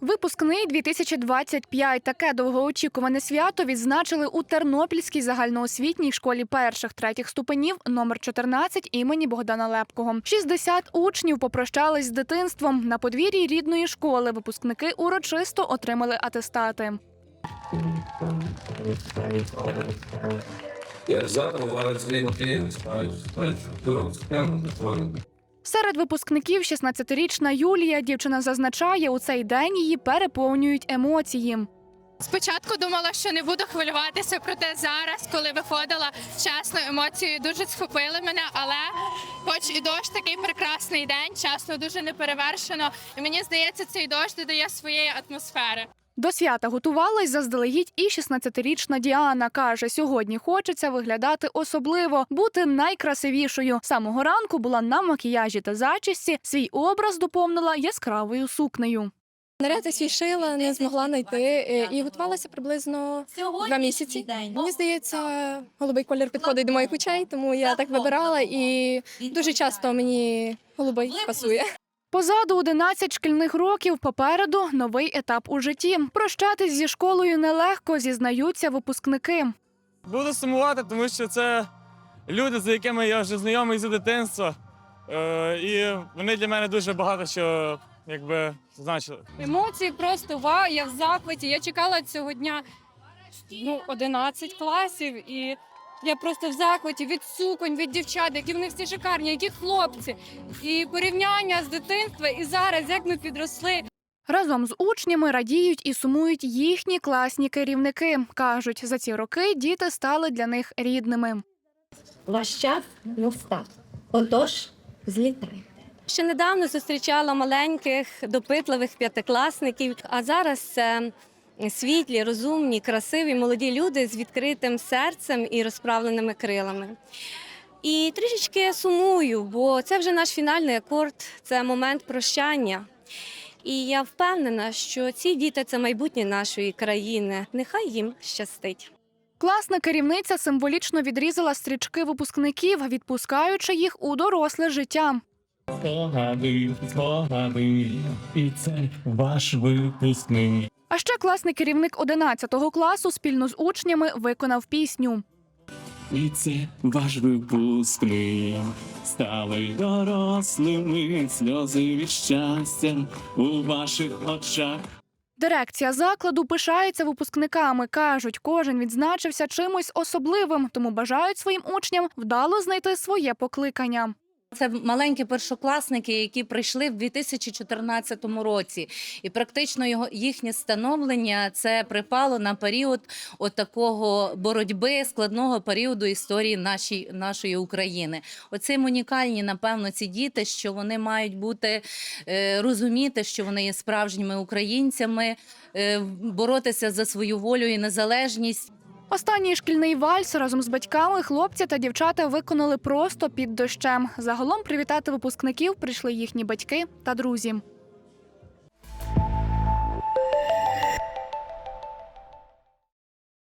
Випускний 2025. Таке довгоочікуване свято відзначили у Тернопільській загальноосвітній школі перших третіх ступенів номер 14 імені Богдана Лепкого. 60 учнів попрощались з дитинством. На подвір'ї рідної школи випускники урочисто отримали атестати. Я Серед випускників 16-річна Юлія. Дівчина зазначає, у цей день її переповнюють емоції. Спочатку думала, що не буду хвилюватися, проте зараз, коли виходила, чесно, емоції дуже схопили мене, але хоч і дощ такий прекрасний день, чесно, дуже неперевершено. І мені здається, цей дощ додає своєї атмосфери. До свята готувалась заздалегідь і 16-річна Діана. Каже, сьогодні хочеться виглядати особливо, бути найкрасивішою. Самого ранку була на макіяжі та зачісті. Свій образ доповнила яскравою сукнею. Наряд я свій шила, не змогла знайти е, і готувалася приблизно два місяці. Мені здається, голубий колір підходить до моїх очей, тому я так вибирала і дуже часто мені голубий пасує. Позаду 11 шкільних років, попереду новий етап у житті. Прощатись зі школою нелегко, зізнаються випускники. Буду сумувати, тому що це люди, з якими я вже знайомий з дитинства. Е, і вони для мене дуже багато що якби значили. Емоції просто вау, я в захваті. Я чекала цього дня ну, 11 класів, і я просто в захваті від суконь, від дівчат, які вони всі шикарні, які хлопці. І порівняння з дитинства, і зараз як ми підросли. Разом з учнями радіють і сумують їхні класні керівники. кажуть, за ці роки діти стали для них рідними. Ваш час настав. Отож, злітайте. Ще недавно зустрічала маленьких, допитливих п'ятикласників, а зараз це світлі, розумні, красиві молоді люди з відкритим серцем і розправленими крилами. І трішечки сумую, бо це вже наш фінальний акорд, це момент прощання. І я впевнена, що ці діти це майбутнє нашої країни. Нехай їм щастить. Класна керівниця символічно відрізала стрічки випускників, відпускаючи їх у доросле життя. Спогади, спогади, і це ваш випускний. А ще класний керівник 11 класу спільно з учнями виконав пісню. І це ваш випускний. Стали дорослими, сльози від щастя у ваших очах. Дирекція закладу пишається випускниками. кажуть, кожен відзначився чимось особливим, тому бажають своїм учням вдало знайти своє покликання. Це маленькі першокласники, які прийшли в 2014 році, і практично його їхнє становлення це припало на період отакого боротьби складного періоду історії нашої, нашої України. Оцим унікальні, напевно, ці діти, що вони мають бути е, розуміти, що вони є справжніми українцями, е, боротися за свою волю і незалежність. Останній шкільний вальс разом з батьками хлопці та дівчата виконали просто під дощем. Загалом привітати випускників прийшли їхні батьки та друзі.